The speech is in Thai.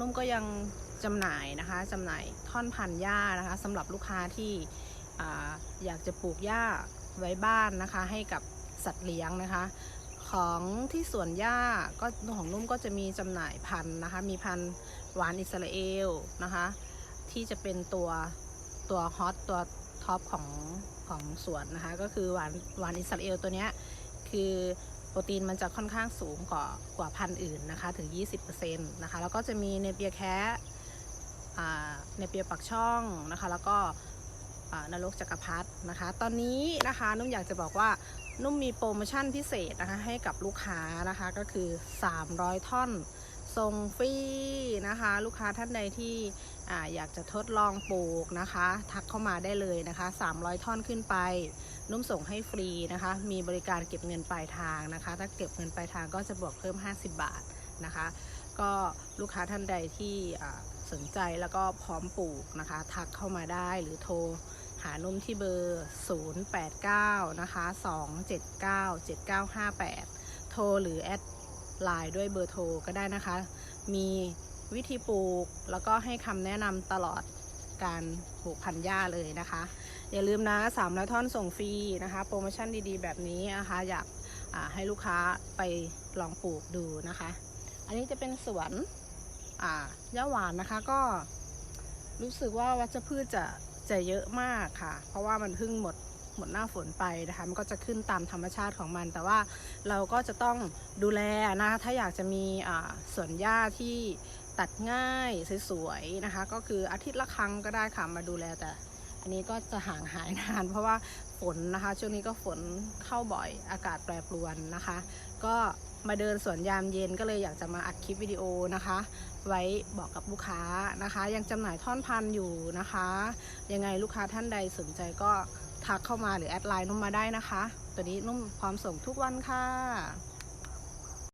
นุ่มก็ยังจำหน่ายนะคะจำหน่ายท่อนพันธุ์หญ้านะคะสำหรับลูกค้าที่อ่อยากจะปลูกหญ้าไว้บ้านนะคะ ให้กับสัตว์เลี้ยงนะคะ ของที่สวนหญ้าก็ของนุ่มก็จะมีจำหน่ายพันธุ์นะคะ มีพันธุ์หวานอิสราเอลนะคะ ที่จะเป็นตัวตัวฮอตตัวท็อปของของสวนนะคะ ก็คือหวานหวานอิสราเอลตัวเนี้ยคือ รตีนมันจะค่อนข้างสูงกว่ากว่าพันธุ์อื่นนะคะถึง 20%นะคะแล้วก็จะมีเนเปียแคะอ่าเนเปียปักช่องนะคะแล้วก็นรกจักรพรรดินะคะ ตอนนี้นะคะนุ่มอยากจะบอกว่านุ่มมีโปรโมชั่นพิเศษนะคะให้กับลูกค้านะคะก็คือ 300 ท่อนส่งฟรีนะคะ ลูกค้าท่านใดที่ ออยากจะทดลองปลูกนะคะ ทักเข้ามาได้เลยนะคะ 300 ท่อนขึ้นไป นุ่มส่งให้ฟรีนะคะ มีบริการเก็บเงินปลายทางนะคะ ถ้าเก็บเงินปลายทางก็จะบวกเพิ่ม 50 บาทนะคะ ก็ลูกค้าท่านใดที่สนใจแล้วก็พร้อมปลูกนะคะ ทักเข้ามาได้หรือโทรหานุ่มที่เบอร์ 089 นะคะ 279 7958 โทรหรือแอดไลน์ด้วยเบอร์โทรก็ได้นะคะ มี วิธีปลูก แล้วก็ให้คำแนะนำตลอดการปลูกพันธุ์หญ้าเลยนะคะ อย่าลืมนะ300ท่อนส่งฟรีนะคะ โปรโมชั่นดีๆ แบบนี้นะคะ อยากาให้ลูกค้าไปลองปลูกดูนะคะ อันนี้จะเป็นสวนอ่าหญ้าหวานนะคะก็รู้สึกว่าวัชพืชจะจะเยอะมากค่ะ เพราะว่ามันเพิ่งหมดหมดหน้าฝนไปนะคะ มันก็จะขึ้นตามธรรมชาติของมัน แต่ว่าเราก็จะต้องดูแลนะคะถ้าอยากจะมีสวนหญ้าที่ ตัดง่ายสวยๆนะคะ ก็คืออาทิตย์ละครั้งก็ได้ค่ะมาดูแลแต่ อันนี้ก็จะห่างหายนาน เพราะว่าฝนนะคะช่วงนี้ก็ฝนเข้าบ่อยอากาศแปรปรวนนะคะ ก็มาเดินสวนยามเย็นก็เลยอยากจะมาอัดคลิปวิดีโอนะคะ ไว้บอกกับลูกค้านะคะ ยังจำหน่ายท่อนพันอยู่นะคะ ยังไงลูกค้าท่านใดสนใจก็ทักเข้ามาหรือแอดไลน์นุ่มมาได้นะคะ ตัวนี้นุ่มพร้อมส่งทุกวันค่ะ